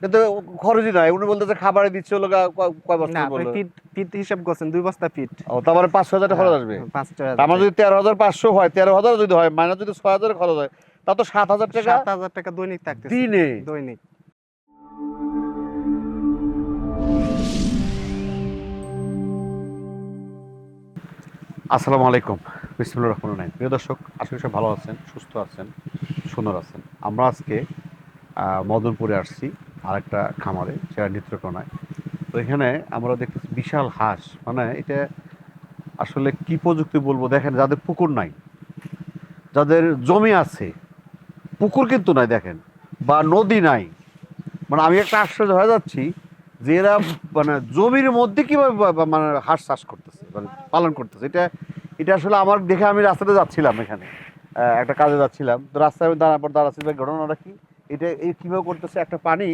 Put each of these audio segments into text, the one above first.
কিন্তু খরচই নাই উনি বলতেছে খাবারে দিচ্ছে হলো কয় বস্তা না ফিট ফিট হিসাব করছেন দুই বস্তা ফিট। ও তারপরে পাঁচশো হাজার টাকা খরচ আসবে। হ্যাঁ, পাঁচ টাকা। আমার যদি তেরো হাজার পাঁচশো হয় তেরো হাজার যদি হয় মাইনাস যদি ছয় হাজার খরচ হয় তা তো সাত হাজার টাকা সাত হাজার টাকা দৈনিক থাকতেছে। দিনে। দৈনিক। আসসালামু আলাইকুম। বিসমুল্লাহ রহমান রাহিম। প্রিয় দর্শক আশা করি সব ভালো আছেন সুস্থ আছেন সুন্দর আছেন। আমরা আজকে আহ, মদনপুরে আসছি। আরেকটা খামারে, সেটা নেত্রকোনায়। তো এখানে আমরা দেখতেছি বিশাল হাঁস। মানে এটা আসলে কি প্রযুক্তি বলব? দেখেন, যাদের পুকুর নাই, যাদের জমি আছে, পুকুর কিন্তু নাই, দেখেন, বা নদী নাই। মানে আমি একটা আশ্চর্য হয়ে যাচ্ছি যে এরা মানে জমির মধ্যে কীভাবে মানে হাঁস চাষ করতেছে মানে পালন করতেছে। এটা এটা আসলে আমার দেখে আমি রাস্তাতে যাচ্ছিলাম এখানে। একটা কাজে যাচ্ছিলাম। তো রাস্তায় দাঁড়ার পর দাঁড়াচ্ছি ঘটনাটা কি? এটা এই কীভাবে করতেছে? একটা পানি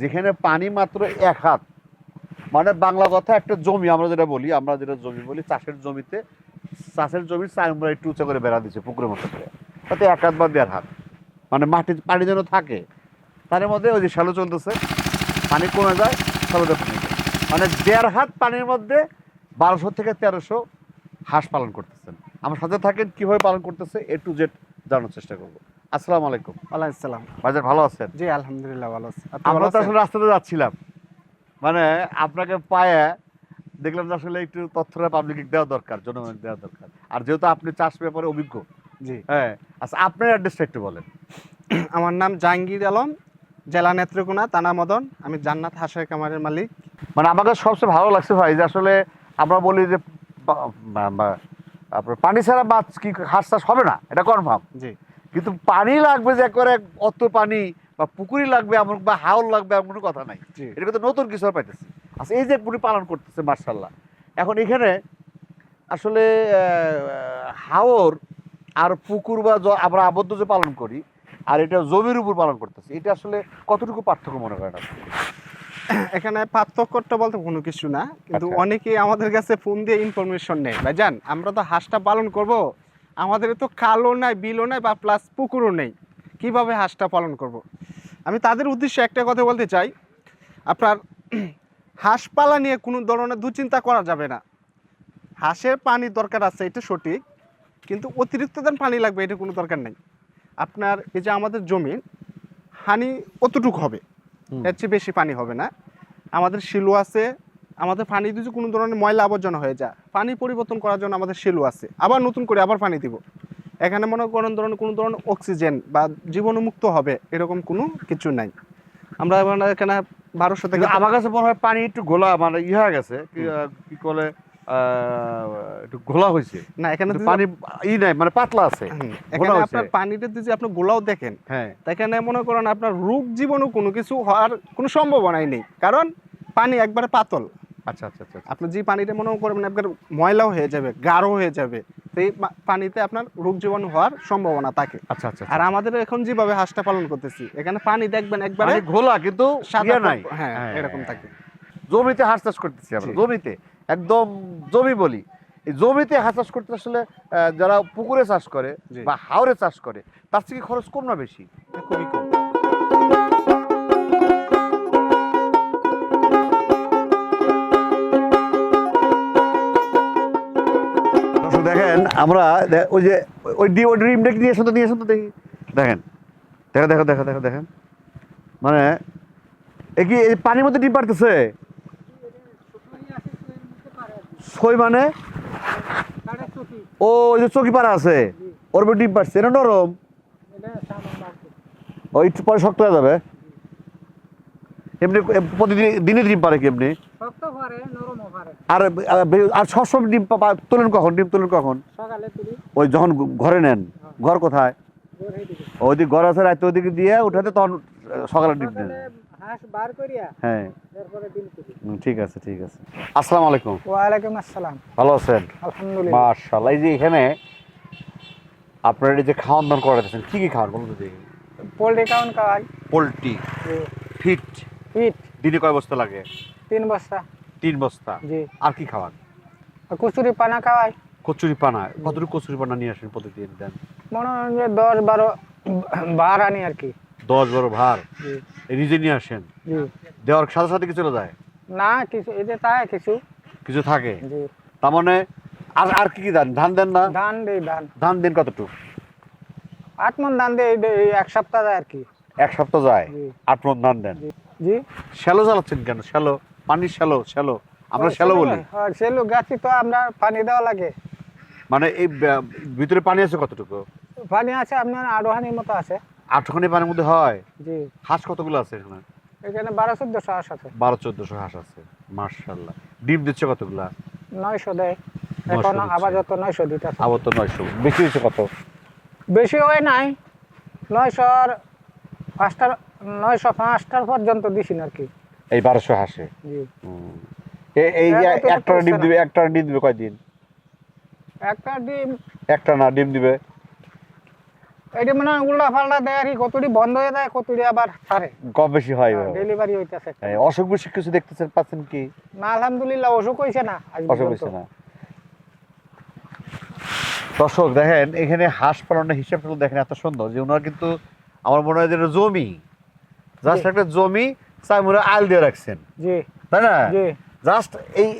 যেখানে পানি মাত্র এক হাত। মানে বাংলা কথা একটা জমি, আমরা যেটা বলি, আমরা যেটা জমি বলি, চাষের জমিতে, চাষের জমির আমরা একটু উঁচা করে বেড়া দিচ্ছে পুকুরের মতো করে। তাতে এক হাত বা দেড় হাত। মানে মাটি, পানি যেন থাকে, তার মধ্যে ওই যে শ্যালো চলতেছে, পানি কমে যায় শ্যালোতে পানি। মানে দেড় হাত পানির মধ্যে বারোশো থেকে তেরোশো হাঁস পালন করতেছেন। আমার সাথে থাকেন, কীভাবে পালন করতেছে, এ টু জেড জানার চেষ্টা করব। আসসালামু আলাইকুম। ওয়ালাইকুম সালাম বাজার ভালো আছেন? জি আলহামদুলিল্লাহ ভালো আছি। আমরা তো আসলে রাস্তাতে যাচ্ছিলাম। মানে আপনাকে পায়ে দেখলাম যে আসলে একটু তথ্যটা পাবলিক দেওয়া দরকার জনগণের দেওয়া দরকার। আর যেহেতু আপনি চাষ ব্যাপারে অভিজ্ঞ জি। হ্যাঁ আচ্ছা আপনার অ্যাড্রেসটা একটু বলেন। আমার নাম জাহাঙ্গীর আলম জেলা নেত্রকোনা থানা মদন। আমি জান্নাত হাঁসের কামারের মালিক। মানে আমাকে সবচেয়ে ভালো লাগছে ভাই যে আসলে আমরা বলি যে আপনার পানি ছাড়া মাছ কি হাঁস চাষ হবে না? এটা কনফার্ম জি। কিন্তু পানি লাগবে যে করে অত পানি বা পুকুরি লাগবে এমন বা হাওল লাগবে এমন কোনো কথা নাই। এটা কিন্তু নতুন কিছু পাইতেছি। আচ্ছা এই যে পুরি পালন করতেছে মার্শাল্লাহ এখন এখানে আসলে হাওর আর পুকুর বা আমরা আবদ্ধ যে পালন করি আর এটা জমির উপর পালন করতেছে এটা আসলে কতটুকু পার্থক্য মনে করেন আপনি? এখানে পার্থক্যটা বলতে কোনো কিছু না কিন্তু আচ্ছা। অনেকেই আমাদের কাছে ফোন দিয়ে ইনফরমেশন নেয়। ভাইজান আমরা তো হাঁসটা পালন করব আমাদের তো কালো নাই বিলও নাই বা প্লাস পুকুরও নেই। কীভাবে হাঁসটা পালন করব। আমি তাদের উদ্দেশ্যে একটা কথা বলতে চাই। আপনার হাঁস পালা নিয়ে কোনো ধরনের দুশ্চিন্তা করা যাবে না। হাঁসের পানি দরকার আছে এটা সঠিক কিন্তু অতিরিক্ত দেন পানি লাগবে এটা কোনো দরকার নেই। আপনার এই যে আমাদের জমি হানি কতটুক হবে। এর চেয়ে বেশি পানি হবে না। আমাদের শিলু আছে আমাদের পানি যদি কোনো ধরনের ময়লা আবর্জনা হয়ে যায়। পানি পরিবর্তন করার জন্য আমাদের শিলু আছে। আবার নতুন করে আবার পানি দিব। এখানে মনে করেন ধরনের কোনো ধরনের অক্সিজেন বা জীবাণুমুক্ত হবে এরকম কোনো কিছু নাই। আমরা মানে এখানে বারোশো থেকে আমার কাছে মনে হয় পানি একটু ঘোলা মানে ই হয়ে গেছে কি বলে একটু ঘোলা হয়েছে। না এখানে পানি ই নাই মানে পাতলা আছে এখানে আপনার পানিটা যদি আপনি গোলাও দেখেন হ্যাঁ। এখানে মনে করেন আপনার রোগ জীবাণু কোনো কিছু হওয়ার কোনো সম্ভাবনাই নেই। কারণ পানি একবারে পাতল। আচ্ছা আচ্ছা আচ্ছা আপনি যে পানিটা মনে করবেন একবার ময়লাও হয়ে যাবে গাঢ় হয়ে যাবে সেই পানিতে আপনার রোগ জীবাণু হওয়ার সম্ভাবনা থাকে। আচ্ছা আচ্ছা আর আমাদের এখন যেভাবে হাঁসটা পালন করতেছি এখানে পানি দেখবেন একবারে ঘোলা কিন্তু সাদা ইয়ে নাই। হ্যাঁ এরকম থাকে। জমিতে হাঁস চাষ করতেছি আমরা জমিতে একদম জমি বলি। এই জমিতে হাঁস চাষ করতে আসলে যারা পুকুরে চাষ করে বা হাওরে চাষ করে তার থেকে খরচ কম না বেশি? খুবই কম। দেখেন, আমরা ওই যে, ওই ডি ওই ডিমটা নিয়ে এসো তো নিয়ে এসো তো দেখি। দেখেন, দেখো দেখো দেখো দেখো, দেখেন। মানে এ কি, এই পানির মধ্যে ডিম পারতেছে সই মানে? ও, ওই যে চকি পাড়া আছে। ওর ডিম পারছে এটা নরম। ও, একটু পরে শক্ত হয়ে যাবে। এমনি প্রতিদিন, দিনে ডিম পারে কি এমনি? শক্ত আর আর সবসময় ডিম তোলেন কখন? ডিম তোলেন কখন? ওই যখন ঘরে নেন ঘর কোথায়? ওইদিকে ঘর আছে রাতে ওইদিকে দিয়ে উঠাতে তখন সকালে ডিম করিয়া হ্যাঁ। ঠিক আছে ঠিক আছে। আসসালামু আলাইকুম। ওয়ালাইকুম আসসালাম। ভালো আছেন? আলহামদুলিল্লাহ। মাশাআল্লাহ এই যে এখানে আপনার এই যে খাওয়ান দাওয়ান করাতেছেন কি কি খাওয়ান বলুন দেখি। পোল্ট্রি কাউন খাওয়াই। Poultry fit. পিট দিনে কয় বস্তা লাগে? তিন বস্তা। তিন বস্তা। জি। আর কি খাওয়ান? কচুরি পানা খাওয়াই। কচুরি পানা। কতটুকু কচুরি পানা নিয়ে আসেন প্রতিদিন দেন? মনে হয় যে দশ বারো বার আনি আর কি। দশ বারো ভার? নিজে নিয়ে আসেন? দেওয়ার সাথে সাথে কি চলে যায় না কিছু এই যে তাই কিছু। কিছু থাকে? তার মানে আর আর কি কি দেন? ধান দেন না? ধান দিই ধান। ধান দেন কতটুকু? আট মন ধান দিই এক সপ্তাহ যায় আর কি। এক সপ্তাহ যায়? আট মন ধান দেন? জি। শ্যালো চালাচ্ছেন কেন? শ্যালো পানির শ্যালো শ্যালো। আমরা শ্যালো বলি। হ্যাঁ, শ্যালো গাছি তো আমরা পানি দেওয়া লাগে। মানে এই ভিতরে পানি আছে কতটুকু? পানি আছে আপনার আড়োহানির মতো আছে। আটখানি পানির মধ্যে হয়? জি। হাঁস কতগুলো আছে এখানে? এখানে বারো চোদ্দশো হাঁস আছে। বারো চোদ্দশো হাঁস আছে মার্শাল্লাহ ডিম দিচ্ছে কতগুলা? নয়শো দেয়। এখন দিচ্ছে। আপাতত নয়শো দিতে আবার তো নয়শো। বেশি হয়েছে কত? বেশি হয় নাই। নয়শোর পাঁচটার নয়শো পাঁচটার পর্যন্ত দিছি না আর কি। এই বারোশো হাঁসে। এই যে হ্যাঁ, একটা ডিম দিবে একটা ডিম দিবে কয়দিন? একটা ডিম। একটা না ডিম দিবে? এটা মানে উল্টা পাল্টা দেয় আর কতটি বন্ধ হয়ে যায় কতটি আবার ছাড়ে কম বেশি হয় ডেলিভারি হইতেছে। অসুখ বিসুখ কিছু দেখতেছেন পাচ্ছেন কি? না আলহামদুলিল্লাহ অসুখ হয়েছে না অসুখ না। দর্শক দেখেন এখানে হাঁস পালনের হিসাবটা দেখেন এত সুন্দর যে ওনার কিন্তু আমার মনে হয় যে জমি। জাস্ট একটা জমি চাই আল দিয়ে রাখছেন। জি। তাই না? জাস্ট এই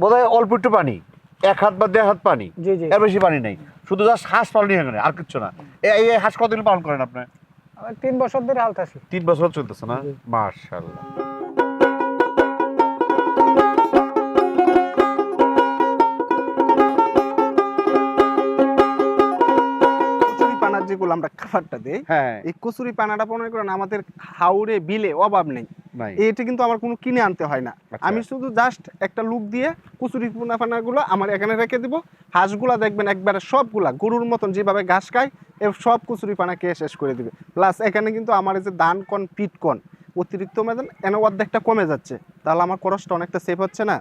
বোধহয় অল্প একটু পানি এক হাত বা দেড় হাত পানি জি জি। এর বেশি পানি নেই। শুধু জাস্ট হাঁস পালনই এখানে আর কিচ্ছু না। এই হাঁস কতদিন পালন করেন আপনি? তিন বছর ধরে তিন বছর চলতেছে না? মার্শাল্লাহ যেগুলো আমরা খাবারটা দিই হ্যাঁ। এই কচুরি পানাটা মনে করেন আমাদের হাওড়ে বিলে অভাব নাই। এটা কিন্তু আমার কোনো কিনে আনতে হয় না। আচ্ছা। আমি শুধু জাস্ট একটা লুক দিয়ে কুচুরি পোনা পানাগুলো আমার এখানে রেখে দিব। হাঁসগুলা দেখবেন একবারে সবগুলা গরুর মতন যেভাবে ঘাস খায় এর সব কচুরি পানা খেয়ে শেষ করে দিবে। প্লাস এখানে কিন্তু আমার এই যে ধান কন পিট কন অতিরিক্ত মেদেন এনে অর্ধেকটা কমে যাচ্ছে। তাহলে আমার খরচটা অনেকটা সেভ হচ্ছে না?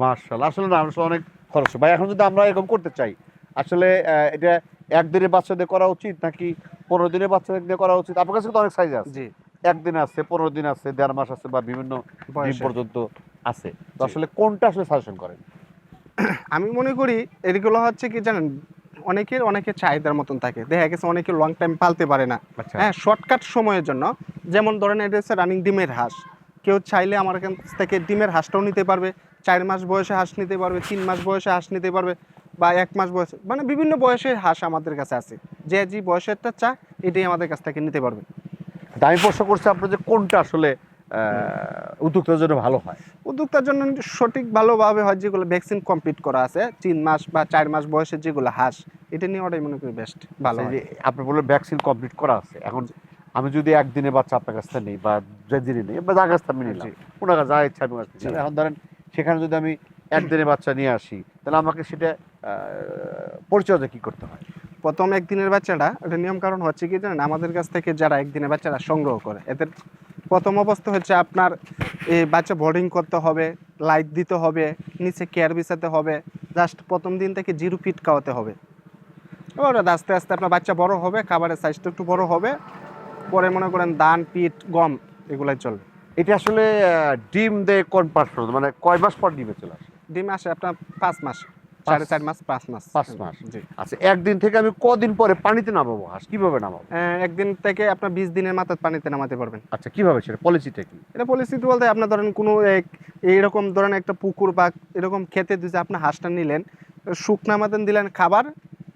মার্শাল আসলে না আসলে অনেক খরচ। ভাই এখন যদি আমরা এরকম করতে চাই আসলে এটা একদিনের বাচ্চাদের করা উচিত নাকি পনেরো দিনের বাচ্চাদের করা উচিত? আপনার কাছে তো অনেক সাইজ আছে। জি। একদিন আছে পনেরো দিন আছে দেড় মাস আছে বা বিভিন্ন দিন পর্যন্ত আছে। তো আসলে কোনটা আসলে সাজেশন করেন? আমি মনে করি এগুলো হচ্ছে কি জানেন অনেকের অনেকের চাহিদার মতন থাকে। দেখা গেছে অনেকে লং টাইম পালতে পারে না। আচ্ছা। হ্যাঁ শর্টকাট সময়ের জন্য যেমন ধরেন এটা হচ্ছে রানিং ডিমের হাঁস। কেউ চাইলে আমার কাছ থেকে ডিমের হাঁসটাও নিতে পারবে চার মাস বয়সে হাঁস নিতে পারবে তিন মাস বয়সে হাঁস নিতে পারবে বা এক মাস বয়সে মানে বিভিন্ন বয়সের হাঁস আমাদের কাছে আছে। যে যে বয়সেরটা চা এটাই আমাদের কাছ থেকে নিতে পারবে। তা আমি প্রশ্ন করছি আপনার যে কোনটা আসলে উদ্যোক্তার জন্য ভালো হয় উদ্যোক্তার জন্য সঠিক ভালোভাবে হয় যেগুলো ভ্যাকসিন কমপ্লিট করা আছে তিন মাস বা চার মাস বয়সের যেগুলো হাঁস এটা নেওয়াটাই মনে করি বেস্ট ভালো যে আপনি বললেন ভ্যাকসিন কমপ্লিট করা আছে এখন আমি যদি একদিনে বাচ্চা আপনার কাছ থেকে নিই বা যেদিনে নিই বা যার কাছ থেকে আমি নিলাম। ওনার কাছে যা ইচ্ছা আমি। এখন ধরেন সেখানে যদি আমি একদিনে বাচ্চা নিয়ে আসি তাহলে আমাকে সেটা পরিচর্যা কি করতে হয়? প্রথম একদিনের বাচ্চাটা এটা নিয়ম কারণ হচ্ছে কি জানেন আমাদের কাছ থেকে যারা একদিনের বাচ্চারা সংগ্রহ করে এদের প্রথম অবস্থা হচ্ছে আপনার এই বাচ্চা বোর্ডিং করতে হবে লাইট দিতে হবে নিচে কেয়ার বিছাতে হবে জাস্ট প্রথম দিন থেকে জিরো ফিট খাওয়াতে হবে। এবার আস্তে আস্তে আপনার বাচ্চা বড় হবে খাবারের সাইজটা একটু বড় হবে পরে মনে করেন ধান পিট গম এগুলাই চলবে। এটা আসলে ডিম দেয় কোন পর্যন্ত মানে কয় মাস পর ডিমে চলে আসে? ডিম আসে আপনার পাঁচ মাস সাড়ে চার মাস পাঁচ মাস। পাঁচ মাস। জি। আচ্ছা একদিন থেকে আমি কদিন পরে পানিতে নামাবো? হাঁস কীভাবে নামাবো? একদিন থেকে আপনার বিশ দিনের মাথায় পানিতে নামাতে পারবেন। আচ্ছা কীভাবে সেটা? পলিসিটা কি? এটা পরিস্থিতি বলতে আপনার ধরেন কোনো এক- এইরকম ধরেন একটা পুকুর বা এরকম খেতে দিতে আপনি হাঁসটা নিলেন শুকনা মাতেন দিলেন খাবার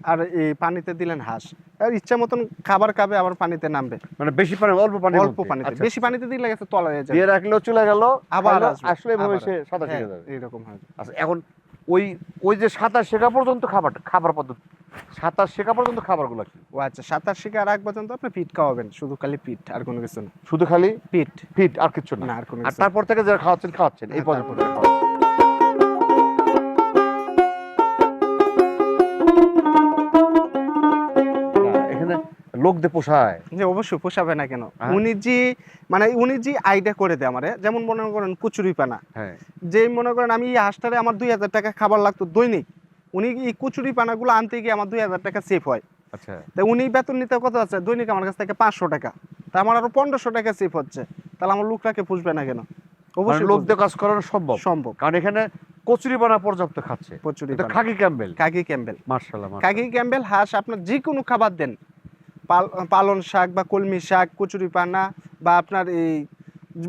আর এই পানিতে দিলেন হাঁস। আর ইচ্ছা মতন খাবার খাবে আবার পানিতে নামবে। মানে বেশি পানি অল্প পানি অল্প পানিতে। বেশি পানিতে দিলে গেছে তলা হয়ে যাবে। দিয়ে রাখলেও চলে গেল আবার আসলে এভাবে সে। সাঁতার হ্যাঁ, শিখে যাবে। এইরকম হয় আচ্ছা এখন ওই ওই যে সাঁতার শেখা পর্যন্ত খাবার খাবার পদ্ধতি সাঁতার শেখা পর্যন্ত খাবারগুলো কি? ও আচ্ছা সাঁতার শিকার আগ পর্যন্ত আপনি পিঠ খাওয়াবেন শুধু খালি পিঠ আর কোনো কিছু না। শুধু খালি পিঠ। ফিট আর কিছু না। আর কোনো আর তারপর থেকে যারা খাওয়াচ্ছেন খাওয়াচ্ছেন এই হ্যাঁ, পর্যন্ত। লোক দিয়ে পোষায়। যে অবশ্যই পোষাবে না কেন? হ্যাঁ। উনি যে মানে উনি যে আইডিয়া করে দেয় আমারে যেমন মনে করেন কুচুরি পানা। হ্যাঁ। যে মনে করেন আমি এই হাঁসটারে আমার দুই হাজার টাকা খাবার লাগতো দৈনিক উনি এই কুচুরি পানাগুলো আনতে গিয়ে আমার দুই হাজার টাকা সেভ হয়? আচ্ছা। তা উনি বেতন নিতে কত আছে? দৈনিক আমার কাছ থেকে পাঁচশো টাকা। তা আমার আরও পনেরোশো টাকা সেভ হচ্ছে। তাহলে আমার লোকটাকে পুষবে না কেন? মানে অবশ্যই লোক। দিয়ে কাজ করানো সম্ভব। সম্ভব। কারণ এখানে কচুরি বানা পর্যাপ্ত খাচ্ছে। Kachori. Khaki Campbell. Khaki Campbell. মার্শাল্লাহ কাকি ক্যাম্বেল হাঁস আপনার যে কোনো খাবার দেন। পালন শাক বা কলমি শাক কচুরি পানা বা আপনার এই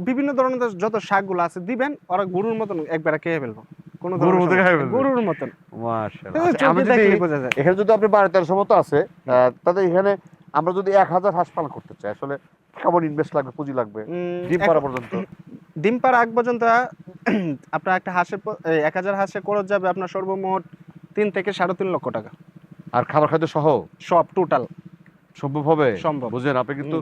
বিভিন্ন ধরনের যত শাকগুলো আছে দিবেন ওরা গরুর মতন একবারে খেয়ে ফেলব। কোনো গরুর ধরনের খেয়ে নেই। গরুর মতন। মাশাআল্লাহ। এই আচ্ছা, আমি চোখে যদি দেখলেই বোঝা যায়। এখানে যদি আপনি বারো তেরোশো মতো আছে আহ, এখানে আমরা যদি এক হাজার হাঁস পালন করতে চাই আসলে কেমন ইনভেস্ট লাগবে পুঁজি লাগবে? ডিম পাড়া পর্যন্ত? ডিম পাড়া আগ পর্যন্ত আপনার একটা হাঁসের এক হাজার হাঁসে খরচ যাবে আপনার সর্বমোট তিন থেকে সাড়ে তিন লক্ষ টাকা। আর খাবার খাদ্য সহ? সব টোটাল সম্ভব হবে? সম্ভব। বুঝেন আপনি কিন্তু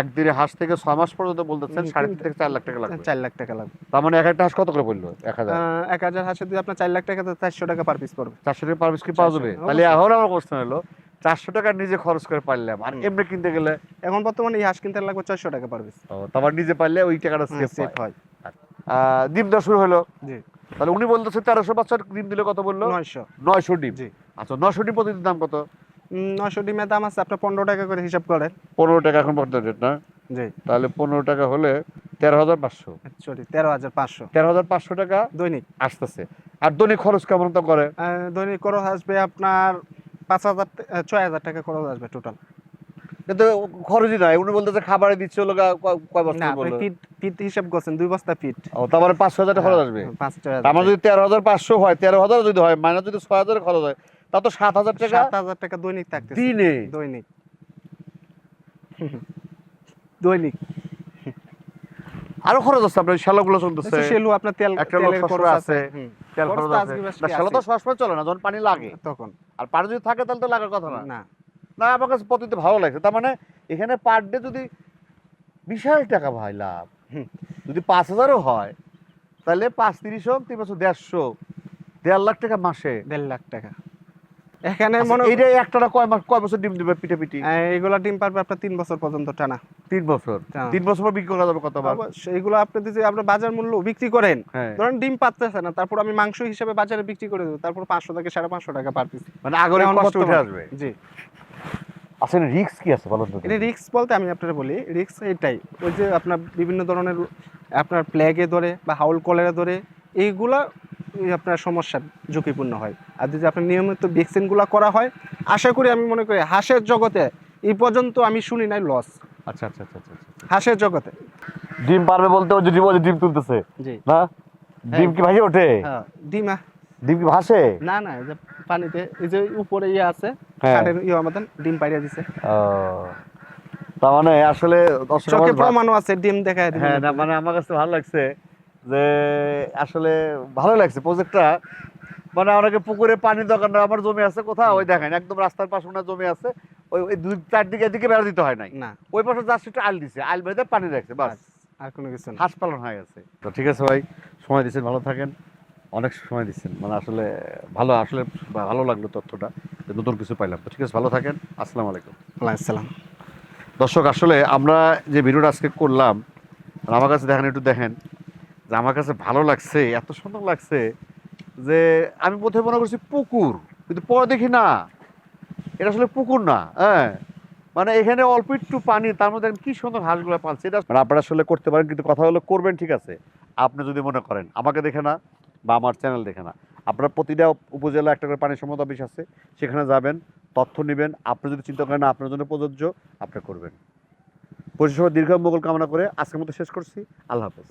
একদিনে হাঁস থেকে ছয় মাস পর্যন্ত বলতেছেন সাড়ে তিন থেকে চার লাখ টাকা লাগবে। চার লাখ টাকা লাগবে। তার মানে এক একটা হাঁস কত করে পড়ল? এক হাজার। এক হাজার হাঁসে দিয়ে আপনার চার লাখ টাকা তো চারশো টাকা পার পিস পড়বে। চারশো টাকা পার পিস কি পাওয়া যাবে? তাহলে এখন আমার কোশ্চেন হলো চারশো টাকা নিজে খরচ করে পারলাম আর এমনি কিনতে গেলে? এখন বর্তমানে এই হাঁস কিনতে লাগবে চারশো টাকা পার পিস তারপর নিজে পারলে ওই টাকাটা সেভ সেফ হয়। ডিম দেওয়া শুরু হলো? জি। তাহলে উনি বলতেছে তেরোশো বাচ্চার ডিম দিলে কত বলল? নয়শো। নয়শো ডিম। জি। আচ্ছা নয়শো ডিম প্রতিদিন দাম কত? নয়শো ডিমের দাম আছে আপনার পনেরো টাকা করে হিসাব করেন পনেরো টাকা এখন বর্তমান রেট না? জি। তাহলে পনেরো টাকা হলে তেরো হাজার পাঁচশো। সরি তেরো হাজার পাঁচশো। তেরো হাজার পাঁচশো টাকা দৈনিক। আসতেছে। আর দৈনিক খরচ কেমন তো করে? দৈনিক খরচ আসবে আপনার পাঁচ হাজার ছয় হাজার টাকা খরচ আসবে টোটাল কিন্তু খরচই নাই উনি বলতেছে খাবারে দিচ্ছে হলো কয় বস্তা না আপনি বলল ফিট ফিট হিসাব করছেন দুই বস্তা ফিট। ও তারপরে পাঁচশো হাজার খরচ আসবে? পাঁচ আমার যদি তেরো হাজার পাঁচশো হয় তেরো হাজার যদি হয় মাইনাস যদি ছয় হাজার খরচ হয় তা তো সাত হাজার টাকা? সাত হাজার টাকা দৈনিক থাকতেছে। দিনে? দৈনিক। দৈনিক। আরও খরচ আছে আপনার শালাগুলো চলতেছে। আচ্ছা, সেলু আপনার তেল একটা খরচ আছে। তেল খরচ আছে। শালা তো সবসময় চলে না যখন পানি লাগে। তখন। আর পানি যদি থাকে তাহলে তো লাগার কথা না। না। না আমার কাছে প্রতিদিন ভালো লাগছে। তার মানে এখানে পার ডে যদি বিশাল টাকা ভাই লাভ। যদি পাঁচ হাজারও হয় তাহলে পাঁচ তিরিশ হোক তিন বছর দেড়শো দেড় লাখ টাকা মাসে। দেড় লাখ টাকা। এখানে আচ্ছা, মনে এইটা একটা কয় মাস কয় বছর ডিম দিবে পিঠে পিটি এগুলা ডিম পারবে আপনার তিন বছর পর্যন্ত টানা। তিন বছর। তিন বছর পর বিক্রি করা যাবে কতবার অবশ্যই, এগুলো আপনি যদি আপনার বাজার মূল্য বিক্রি করেন হ্যাঁ। ধরেন ডিম পাচ্ছে না তারপর আমি মাংস হিসেবে বাজারে বিক্রি করে দেবো তারপর পাঁচশো থেকে সাড়ে পাঁচশো টাকা পার পিস মানে আগরে কষ্ট উঠে আসবে। জি। আসলে রিস্ক কি আছে বলুন তো এটা রিক্স বলতে আমি আপনার বলি রিক্স এটাই ওই যে আপনার বিভিন্ন ধরনের আপনার প্লেগে ধরে বা হাউল কলেরা ধরে এইগুলা এই আপনার সমস্যা ঝুঁকিপূর্ণ হয়। আর যদি আপনার নিয়মিত ভ্যাকসিনগুলো করা হয় আশা করি আমি মনে করি হাঁসের জগতে এই পর্যন্ত আমি শুনি নাই লস আচ্ছা আচ্ছা আচ্ছা আচ্ছা আচ্ছা। হাঁসের জগতে। ডিম পারবে বলতে ওই যে ডিম ডিম তুলতেছে। জি। না? ডিম কি ভাসে ওঠে? হ্যাঁ ডিমা ডিম কি ভাসে? না না যে পানিতে এই যে উপরে ইয়ে আছে হ্যাঁ। কাঠের ইয়ে আমাদের ডিম পাইয়া দিছে। ও, তার মানে আসলে চোখে প্রমাণও আছে ডিম দেখায় হ্যাঁ না মানে আমার কাছে ভালো লাগছে যে আসলে ভালো লাগছে প্রজেক্টটা মানে অনেকে পুকুরে পানি দোকান আমার জমি আছে কোথাও ওই দেখেন একদম রাস্তার পাশে ওনার জমি আছে। ওই ওই দুই চারদিকে এদিকে বেড়া দিতে হয় নাই। না। ওই পাশে জাস্ট একটু আল দিছে আল বেঁধে পানি রাখছে বাস। আর কোনো কিছু না। হাঁস পালন হয়ে গেছে। তো ঠিক আছে ভাই সময় দিচ্ছেন ভালো থাকেন। অনেক সময় দিচ্ছেন। মানে আসলে ভালো আসলে ভালো লাগল তথ্যটা যে নতুন কিছু পাইলাম। তো ঠিক আছে ভালো থাকেন আসসালামু আলাইকুম। আসসালাম দর্শক আসলে আমরা যে ভিডিওটা আজকে করলাম আমার কাছে দেখেন একটু দেখেন যে আমার কাছে ভালো লাগছে, এত সুন্দর লাগছে যে আমি প্রথমে মনে করছি পুকুর, কিন্তু পরে দেখি না। এটা আসলে পুকুর না হ্যাঁ। মানে এখানে অল্প একটু পানি, তার মধ্যে কি সুন্দর হাঁসগুলো পালছে, এটা আপনারা আসলে করতে পারেন, কিন্তু কথা হলো করবেন, ঠিক আছে। আপনি যদি মনে করেন, আমাকে দেখে না বা আমার চ্যানেল দেখে না। আপনার প্রতিটা উপজেলা একটা করে পানি সম্মত অফিস আছে, সেখানে যাবেন, তথ্য নেবেন, আপনি যদি চিন্তা করেন আপনার জন্য প্রযোজ্য, আপনি করবেন। পরিষেবা দীর্ঘ মঙ্গল কামনা করে আজকের মতো শেষ করছি, আল্লাহ হাফেজ।